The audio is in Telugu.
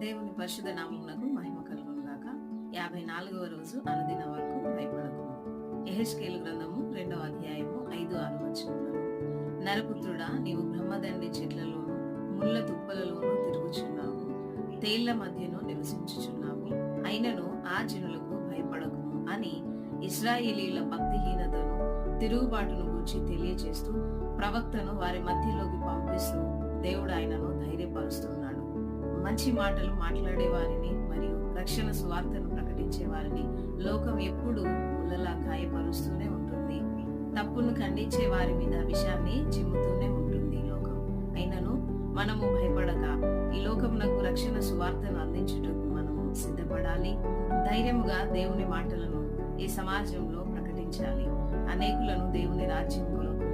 దేవుని పరిశుద్ధ నామమునకు మహిమ కలుగునుగాక యాభై నాలుగవ రోజు అనుదిన వరకు భయపడకు. ఎహెచ్కేలు గ్రంథము రెండవ అధ్యాయము ఐదు ఆరు వచనములలో నరపుత్రుడా నీవు బ్రహ్మదండి చెట్లలోను ముళ్ళ తుప్పలలోను తిరుగుచున్నావు. తేళ్ళ మధ్యను నివసించుచున్నావు. అయినను ఆ జనులకు భయపడకు అని ఇస్రాయేలీల భక్తిహీనతను తిరుగుబాటును గురించి తెలియచేస్తూ ప్రవక్తను వారి మధ్యలోకి పంపిస్తూ దేవుడు ఆయనను ధైర్యపరుస్తున్నాడు. మంచి మాటలు మాట్లాడే వారిని మరియు రక్షణ సువార్తను ప్రకటించే వారిని లోకం ఎప్పుడు ముళ్ళలా గాయపరుస్తూనే ఉంటుంది. తప్పును ఖండించే వారి మీద విషయాన్ని చిమ్ముతూనే ఉంటుంది ఈ లోకం. అయినను మనము భయపడక ఈ లోకమునకు రక్షణ సువార్తను అందించుటకు మనము సిద్ధపడాలి. ధైర్యముగా దేవుని మాటలను ఈ సమాజంలో ప్రకటించాలి. అనేకులను దేవుని రాజ్యంలో